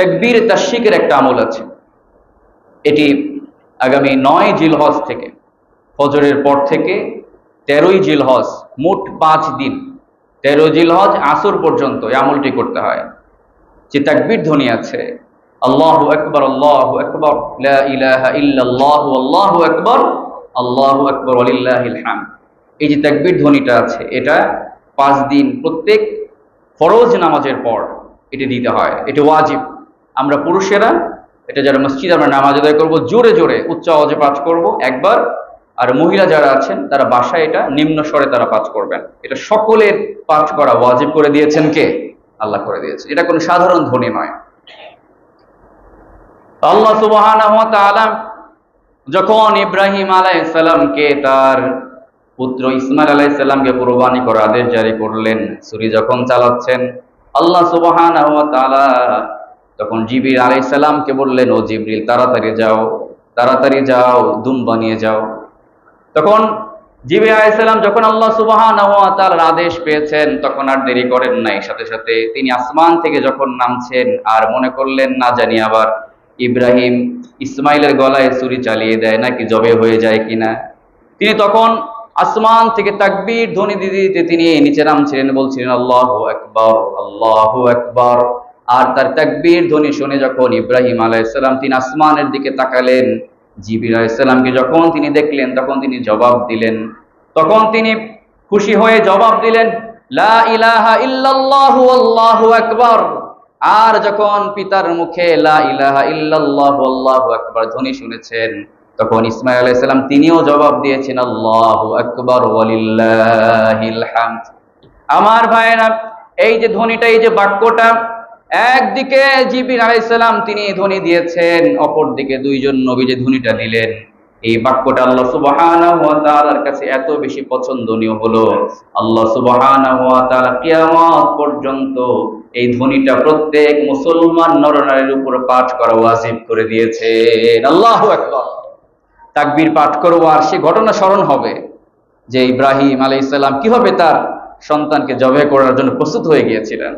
তাকবীর তাশিকের একটা আমল আছে। এটি আগামী নয় জিলহজ থেকে, ফজরের পর থেকে তেরোই জিলহজ, মোট পাঁচ দিন। তেরো জিলহজ আসর পর্যন্ত এই আমলটি করতে হয়। যে তাকবীর ধ্বনি আছে, আল্লাহু আকবার আল্লাহু আকবার ইল্লাল্লাহু, আল্লাহু আকবার আল্লাহু আকবার, ওয়ালিল্লাহিল হামদ। এই যে তাকবীর ধ্বনিটা আছে, এটা পাঁচ দিন প্রত্যেক ফরজ নামাজের পর এটি দিতে হয়। এটি ওয়াজিব। আমরা পুরুষেরা, এটা যারা মসজিদ আমরা নামাজ আদায় করব, জোরে জোরে, উচ্চ আওয়াজে পাঠ করব। একবার, আর মহিলা যারা আছেন, তারা বাসায় এটা নিম্ন স্বরে তারা পাঠ করবেন। এটা সকলের পাঠ করা ওয়াজিব করে দিয়েছেন কে? আল্লাহ করে দিয়েছে। এটা কোনো সাধারণ ধ্বনি নয়। আল্লাহ তাআলা যখন ইব্রাহিম আলাইহিসসালামকে তার পুত্র ইসমাইল আলাইহিসসালামকে কুরবানি করার আদেশ জারি করলেন, ছুরি যখন চালাচ্ছেন, আল্লাহ সুবহানাহু তখন জিবরিল আলাইহিসসালামকে বললেন, ও জিবরিল, তাড়াতাড়ি যাও তাড়াতাড়ি যাও দুম বানিয়ে যাও। তখন জিবরিল আলাইহিসসালাম যখন আল্লাহ ওয়া আদেশ পেয়েছেন, তখন আর দেরি করেন নাই। সাথে সাথে তিনি আসমান থেকে যখন নামছেন আর মনে করলেন, না জানি আবার ইব্রাহিম ইসমাইলের গলায় ছুরি চালিয়ে দেয়, নাকি জবে হয়ে যায় কিনা? তিনি তখন আসমান থেকে তাকবীর ধ্বনি দিতে তিনি নিচে নামছিলেন, বলছিলেন, আল্লাহু আকবার আল্লাহু আকবার। আর তার তাকবীর ধ্বনি শুনে যখন ইব্রাহিম আলাইহিসসালাম তিনি আসমানের দিকে তাকালেন জিবির আলাইহিসসালামকে যখন তিনি দেখলেন, তখন তিনি জবাব দিলেন। তখন তিনি খুশি হয়ে জবাব দিলেন, লা ইলাহা ইল্লাল্লাহু, আল্লাহু আকবার। আর যখন পিতার মুখে লা ইলাহা ইল্লাল্লাহু, আল্লাহু আকবার ধ্বনি শুনেছেন, তখন ইসমাইল আলাইহিস সালাম তিনিও জবাব দিয়েছেন, আল্লাহু আকবার, ওয়ালিল্লাহিল হামদ। আমার ভাইয়েরা, এই যে ধ্বনিটা, এই যে বাক্যটা একদিকে জিবির আলাইহিস সালাম তিনি ধ্বনি দিয়েছেন, অপরদিকে দুইজন নবী যে ধ্বনিটা দিলেন। এই বাক্যটা আল্লাহ সুবহানাহু কাছে এত বেশি পছন্দনীয় হলো। আল্লাহ সুবহানাহু পর্যন্ত এই ধ্বনিটা প্রত্যেক মুসলমান নরনারীর উপর পাঠ করা ওয়াজিব করে দিয়েছেন। আল্লাহু আকবার। তাকবীর পাঠ করব আর সে ঘটনা স্মরণ হবে যে ইব্রাহিম আলাইহিস সালাম কীভাবে তার সন্তানকে জবে করার জন্য প্রস্তুত হয়ে গিয়েছিলেন।